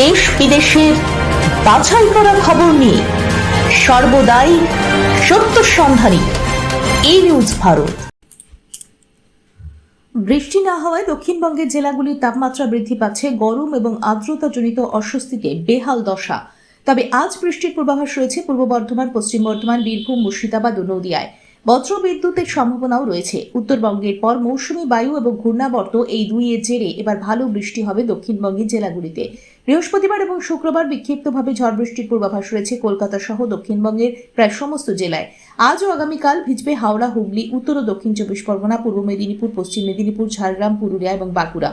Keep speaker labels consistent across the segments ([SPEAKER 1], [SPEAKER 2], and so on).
[SPEAKER 1] দেশ বিদেশের বাছাই করা খবর নিয়ে সর্বদাই সত্য সন্ধানী। এই নিউজ ভারত। বৃষ্টি না হওয়ায় দক্ষিণবঙ্গের জেলাগুলির তাপমাত্রা বৃদ্ধি পাচ্ছে। গরম এবং আর্দ্রতাজনিত অস্বস্তিতে বেহাল দশা। তবে আজ বৃষ্টির পূর্বাভাস রয়েছে পূর্ব বর্ধমান, পশ্চিম বর্ধমান, বীরভূম, মুর্শিদাবাদ ও নদিয়ায়। বজ্র বিদ্যুতের সম্ভাবনাও রয়েছে। উত্তরবঙ্গের পর মৌসুমি বায়ু এবং ঘূর্ণাবর্ত এই দুইয়ের জেরে এবার ভালো বৃষ্টি হবে দক্ষিণবঙ্গের জেলাগুলিতে। বৃহস্পতিবার এবং শুক্রবার বিক্ষিপ্তভাবে ঝড় বৃষ্টির পূর্বাভাস রয়েছে কলকাতা সহ দক্ষিণবঙ্গের প্রায় সমস্ত জেলায়। আজ ও আগামীকাল ভিজবে হাওড়া, হুগলি, উত্তর ও দক্ষিণ চব্বিশ পরগনা, পূর্ব মেদিনীপুর, পশ্চিম মেদিনীপুর, ঝাড়গ্রাম, পুরুলিয়া এবং বাঁকুড়া।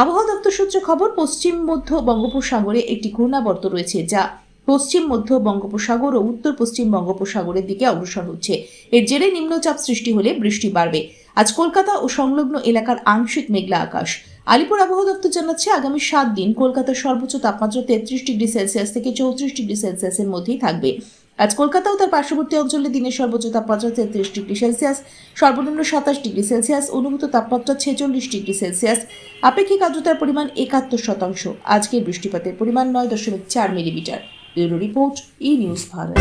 [SPEAKER 1] আবহাওয়া দপ্তর সূত্রে খবর, পশ্চিম মধ্য বঙ্গোপসাগরে একটি ঘূর্ণাবর্ত রয়েছে যা পশ্চিম, মধ্য বঙ্গোপসাগর ও উত্তর পশ্চিম বঙ্গোপসাগরের দিকে অগ্রসর হচ্ছে। এর জেরে নিম্নচাপ সৃষ্টি হলে বৃষ্টি বাড়বে। আজ কলকাতা ও সংলগ্ন এলাকার আংশিক মেঘলা আকাশ। আলিপুর আবহাওয়া দপ্তর জানাচ্ছে, আগামী সাত দিন কলকাতার সর্বোচ্চ তাপমাত্রা তেত্রিশ ডিগ্রি সেলসিয়াস থেকে চৌত্রিশ ডিগ্রি সেলসিয়াসের মধ্যেই থাকবে। আজ কলকাতা ও তার পার্শ্ববর্তী অঞ্চলে দিনের সর্বোচ্চ তাপমাত্রা তেত্রিশ ডিগ্রি সেলসিয়াস, সর্বনিম্ন সাতাশ ডিগ্রি সেলসিয়াস, অনুভূত তাপমাত্রা ছেচল্লিশ ডিগ্রি সেলসিয়াস। আপেক্ষিক আর্দ্রতার পরিমাণ একাত্তর শতাংশ। আজকের বৃষ্টিপাতের পরিমাণ নয় দশমিক চার millimetre. Bureau report E news Bharat.